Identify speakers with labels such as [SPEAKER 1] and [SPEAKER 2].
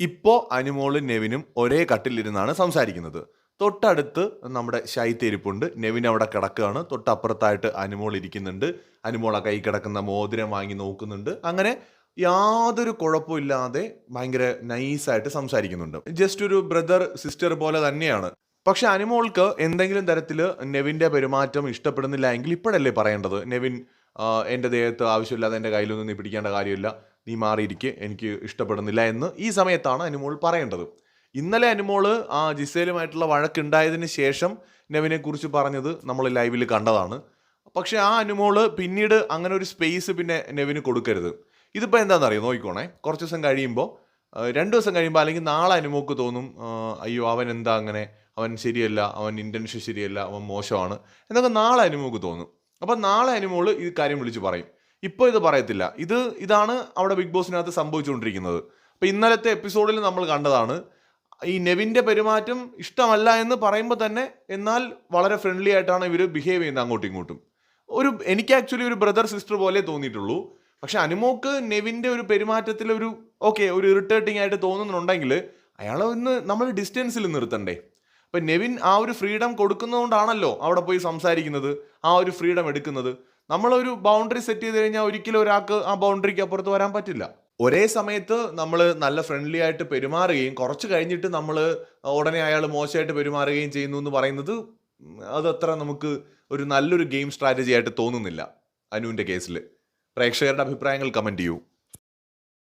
[SPEAKER 1] ഇപ്പോൾ അനുമോളും നെവിനും ഒരേ കട്ടിലിരുന്നാണ് സംസാരിക്കുന്നത്. തൊട്ടടുത്ത് നമ്മുടെ ശൈത്യരിപ്പുണ്ട് നെവിൻ അവിടെ കിടക്കുകയാണ്. തൊട്ടപ്പുറത്തായിട്ട് അനുമോൾ ഇരിക്കുന്നുണ്ട്. അനുമോൾ ആ കൈ കിടക്കുന്ന മോതിരം വാങ്ങി നോക്കുന്നുണ്ട്. അങ്ങനെ യാതൊരു കുഴപ്പമില്ലാതെ ഭയങ്കര നൈസായിട്ട് സംസാരിക്കുന്നുണ്ട്. ജസ്റ്റ് ഒരു ബ്രദർ സിസ്റ്റർ പോലെ തന്നെയാണ്. പക്ഷെ അനുമോൾക്ക് എന്തെങ്കിലും തരത്തിൽ നെവിന്റെ പെരുമാറ്റം ഇഷ്ടപ്പെടുന്നില്ല എങ്കിൽ ഇപ്പോഴല്ലേ പറയേണ്ടത്? നെവിൻ എന്റെ ദേഹത്ത് ആവശ്യമില്ലാതെ എന്റെ കയ്യിലൊന്നും നീ പിടിക്കേണ്ട കാര്യമില്ല. നീ മാറിയിരിക്കെ എനിക്ക് ഇഷ്ടപ്പെടുന്നില്ല എന്ന് ഈ സമയത്താണ് അനുമോൾ പറയേണ്ടത്. ഇന്നലെ അനുമോൾ ആ ജിസേലുമായിട്ടുള്ള വഴക്കുണ്ടായതിന് ശേഷം നെവിനെക്കുറിച്ച് പറഞ്ഞത് നമ്മൾ ലൈവിൽ കണ്ടതാണ്. പക്ഷേ ആ അനുമോൾ പിന്നീട് അങ്ങനെ ഒരു സ്പേസ് പിന്നെ നെവിന് കൊടുക്കരുത്. ഇതിപ്പോൾ എന്താണെന്നറിയോ നോക്കിക്കോണേ. കുറച്ച് ദിവസം കഴിയുമ്പോൾ രണ്ട് ദിവസം കഴിയുമ്പോൾ അല്ലെങ്കിൽ നാളെ അനുമോക്ക് തോന്നും അയ്യോ അവൻ എന്താ അങ്ങനെ? അവൻ ശരിയല്ല അവൻ ഇന്റൻഷൻ ശരിയല്ല അവൻ മോശമാണ് എന്നൊക്കെ നാളെ അനുമോക്ക് തോന്നും. അപ്പം നാളെ അനുമോൾ ഈ കാര്യം വിളിച്ച് പറയും. ഇപ്പോൾ ഇത് പറയത്തില്ല. ഇത് ഇതാണ് അവിടെ ബിഗ് ബോസിനകത്ത് സംഭവിച്ചുകൊണ്ടിരിക്കുന്നത്. അപ്പോൾ ഇന്നലത്തെ എപ്പിസോഡിൽ നമ്മൾ കണ്ടതാണ് ഈ നെവിന്റെ പെരുമാറ്റം ഇഷ്ടമല്ല എന്ന് പറയുമ്പോൾ തന്നെ എന്നാൽ വളരെ ഫ്രണ്ട്ലി ആയിട്ടാണ് ഇവർ ബിഹേവ് ചെയ്യുന്നത് അങ്ങോട്ടും ഇങ്ങോട്ടും. ഒരു എനിക്ക് ആക്ച്വലി ഒരു ബ്രദർ സിസ്റ്റർ പോലെ തോന്നിയിട്ടുള്ളൂ. പക്ഷെ അനുമോക്ക് നെവിന്റെ ഒരു പെരുമാറ്റത്തിൽ ഒരു ഓക്കെ ഒരു ഇറിറ്റേറ്റിംഗ് ആയിട്ട് തോന്നുന്നുണ്ടെങ്കിൽ അയാളെ ഒന്ന് നമ്മൾ ഡിസ്റ്റൻസിൽ നിർത്തണ്ടേ. അപ്പം നെവിൻ ആ ഒരു ഫ്രീഡം കൊടുക്കുന്നതുകൊണ്ടാണല്ലോ അവിടെ പോയി സംസാരിക്കുന്നത് ആ ഒരു ഫ്രീഡം എടുക്കുന്നത്. നമ്മളൊരു ബൗണ്ടറി സെറ്റ് ചെയ്ത് കഴിഞ്ഞാൽ ഒരിക്കലും ഒരാൾക്ക് ആ ബൗണ്ടറിക്ക് അപ്പുറത്ത് വരാൻ പറ്റില്ല. ഒരേ സമയത്ത് നമ്മൾ നല്ല ഫ്രണ്ട്ലി ആയിട്ട് പെരുമാറുകയും കുറച്ച് കഴിഞ്ഞിട്ട് നമ്മൾ ഉടനെ അയാൾ മോശമായിട്ട് പെരുമാറുകയും ചെയ്യുന്നു എന്ന് പറയുന്നത് അതത്ര നമുക്ക് ഒരു നല്ലൊരു ഗെയിം സ്ട്രാറ്റജി ആയിട്ട് തോന്നുന്നില്ല അനുവിന്റെ കേസിൽ പ്രേക്ഷകരുടെ അഭിപ്രായങ്ങൾ കമന്റ് ചെയ്യൂ.